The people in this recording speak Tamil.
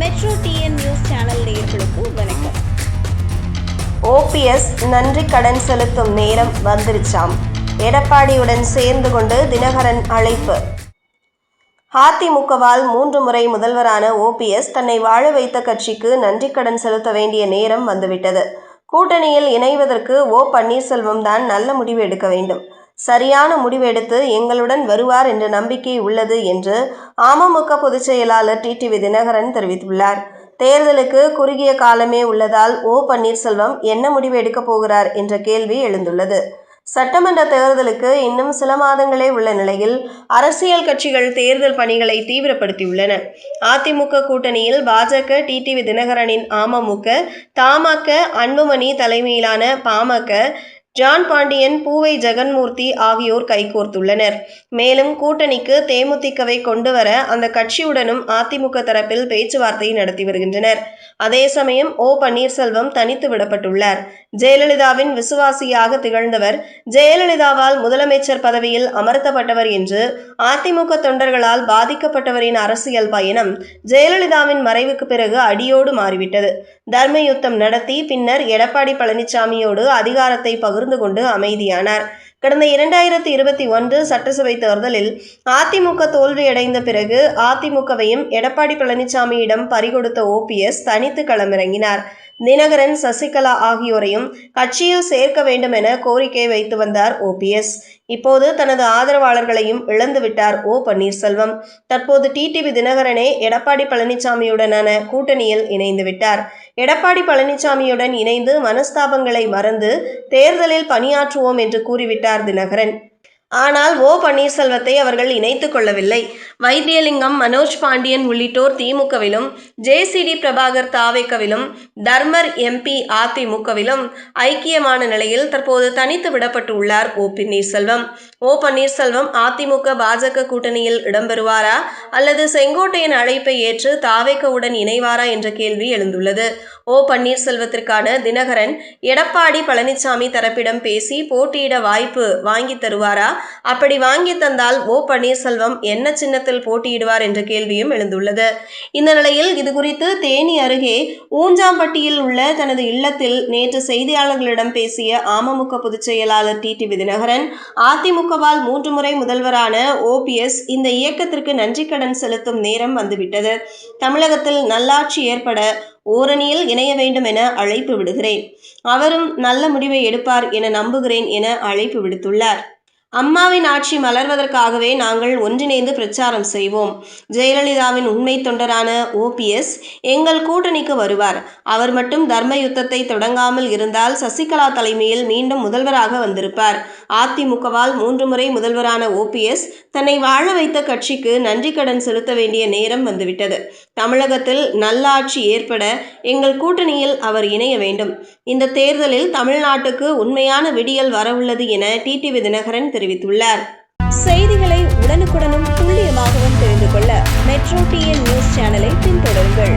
மெட்ரோ டிஎன் நியூஸ் சேனல் நேயர்களுக்கு வணக்கம். ஓபிஎஸ் நன்றி கடன் செலுத்தும் நேரம் வந்துருச்சாம். எடப்பாடியுடன் சேர்ந்து கொண்டு தினகரன் அழைப்பு. அதிமுகவால் மூன்று முறை முதல்வரான ஓபிஎஸ் தன்னை வாழ வைத்த கட்சிக்கு நன்றி கடன் செலுத்த வேண்டிய நேரம் வந்துவிட்டது. கூட்டணியில் இணைவதற்கு ஓ பன்னீர்செல்வம் தான் நல்ல முடிவு எடுக்க வேண்டும். சரியான முடிவெடுத்து எங்களுடன் வருவார் என்ற நம்பிக்கை உள்ளது என்று அமமுக பொதுச் செயலாளர் டிடிவி தினகரன் தெரிவித்துள்ளார். தேர்தலுக்கு குறுகிய காலமே உள்ளதால் ஓ. பன்னீர்செல்வம் என்ன முடிவு எடுக்கப் போகிறார் என்ற கேள்வி எழுந்துள்ளது. சட்டமன்ற தேர்தலுக்கு இன்னும் சில மாதங்களே உள்ள நிலையில் அரசியல் கட்சிகள் தேர்தல் பணிகளை தீவிரப்படுத்தியுள்ளன. அதிமுக கூட்டணியில் பாஜக டிடிவி தினகரனின் அமமுக தமாக அன்புமணி தலைமையிலான பாமக ஜான் பாண்டியன் பூவை ஜெகன்மூர்த்தி ஆகியோர் கைகோர்த்துள்ளனர் மேலும் கூட்டணிக்கு தேமுதிகவை கொண்டு வர அந்த கட்சியுடனும் அதிமுக தரப்பில் பேச்சுவார்த்தை நடத்தி வருகின்றனர். அதே சமயம் ஓ பன்னீர்செல்வம் தனித்து விடப்பட்டுள்ளார். ஜெயலலிதாவின் விசுவாசியாக திகழ்ந்தவர் ஜெயலலிதாவால் முதலமைச்சர் பதவியில் அமர்த்தப்பட்டவர் என்று அதிமுக தொண்டர்களால் பாதிக்கப்பட்டவரின் அரசியல் பயணம் ஜெயலலிதாவின் மறைவுக்கு பிறகு அடியோடு மாறிவிட்டது. தர்ம யுத்தம் நடத்தி பின்னர் எடப்பாடி பழனிசாமியோடு அதிகாரத்தை பகிர்ந்து கொண்டு அமைதியானார். கடந்த இரண்டாயிரத்தி இருபத்தி ஒன்று சட்டசபை தேர்தலில் அதிமுக தோல்வியடைந்த பிறகு அதிமுகவையும் எடப்பாடி பழனிசாமியிடம் பறிகொடுத்த ஓபிஎஸ் தனித்து களமிறங்கினார். தினகரன் சசிகலா ஆகியோரையும் கட்சியில் சேர்க்க வேண்டும் என கோரிக்கை வைத்து வந்தார் ஓபிஎஸ் இப்போது தனது ஆதரவாளர்களையும் இழந்துவிட்டார் ஓ பன்னீர்செல்வம். தற்போது டிடிவி தினகரனே எடப்பாடி பழனிசாமியுடனான கூட்டணியில் இணைந்து விட்டார். எடப்பாடி பழனிசாமியுடன் இணைந்து மனஸ்தாபங்களை மறந்து தேர்தலில் பணியாற்றுவோம் என்று கூறிவிட்டார் தினகரன் ஆனால் ஓ பன்னீர்செல்வத்தை அவர்கள் இணைத்துக் கொள்ளவில்லை. வைத்தியலிங்கம் மனோஜ் பாண்டியன் உள்ளிட்டோர் திமுகவிலும் ஜேசிடி பிரபாகர் தாவேக்கவிலும் தர்மர் எம்பி அதிமுகவிலும் ஐக்கியமான நிலையில் தற்போது தனித்து விடப்பட்டு உள்ளார் ஓ பன்னீர்செல்வம். ஓ பன்னீர்செல்வம் அதிமுக பாஜக கூட்டணியில் இடம்பெறுவாரா? அல்லது செங்கோட்டையின் அழைப்பை ஏற்று தாவேக்கவுடன் இணைவாரா என்ற கேள்வி எழுந்துள்ளது. ஓ பன்னீர்செல்வத்திற்கான தினகரன் எடப்பாடி பழனிசாமி தரப்பிடம் பேசி போட்டியிட வாய்ப்பு வாங்கி தருவாரா? அப்படி வாங்கி தந்தால் ஓ பன்னீர்செல்வம் என்ன சின்னத்தில் போட்டியிடுவார் என்ற கேள்வியும் எழுந்துள்ளது. இந்த நிலையில் இது குறித்து தேனி அருகே ஊஞ்சாம்பட்டியில் உள்ள தனது இல்லத்தில் நேற்று செய்தியாளர்களிடம் பேசிய அமமுக பொதுச் செயலாளர் டி. விதிநகரன் அதிமுகவால் மூன்று முறை முதல்வரான ஓபிஎஸ் இந்த இயக்கத்திற்கு நன்றி கடன் செலுத்தும் நேரம் வந்துவிட்டது. தமிழகத்தில் நல்லாட்சி ஏற்பட ஓரணியில் இணைய வேண்டும் என அழைப்பு விடுகிறேன். அவரும் நல்ல முடிவை எடுப்பார் என நம்புகிறேன் என அழைப்பு விடுத்துள்ளார். அம்மாவின் ஆட்சி மலர்வதற்காகவே நாங்கள் ஒன்றிணைந்து பிரச்சாரம் செய்வோம். ஜெயலலிதாவின் உண்மை தொண்டரான ஓபிஎஸ் எங்கள் கூட்டணிக்கு வருவார். அவர் மட்டும் தர்ம யுத்தத்தை தொடங்காமல் இருந்தால் சசிகலா தலைமையில் மீண்டும் முதல்வராக வந்திருப்பார். அதிமுகவால் மூன்று முறை முதல்வரான ஓபிஎஸ் தன்னை வாழ வைத்த கட்சிக்கு நன்றி கடன் செலுத்த வேண்டிய நேரம் வந்துவிட்டது. தமிழகத்தில் நல்லாட்சி ஏற்பட எங்கள் கூட்டணியில் அவர் இணைய வேண்டும். இந்த தேர்தலில் தமிழ்நாட்டுக்கு உண்மையான விடியல் வரவுள்ளது என டிடிவி தினகரன் தெரிவித்துள்ளார். செய்திகளை உடனுக்குடனும் துல்லியமாகவும் தெரிந்து கொள்ள மெட்ரோ டிஎன் நியூஸ் சேனலை பின்தொடருங்கள்.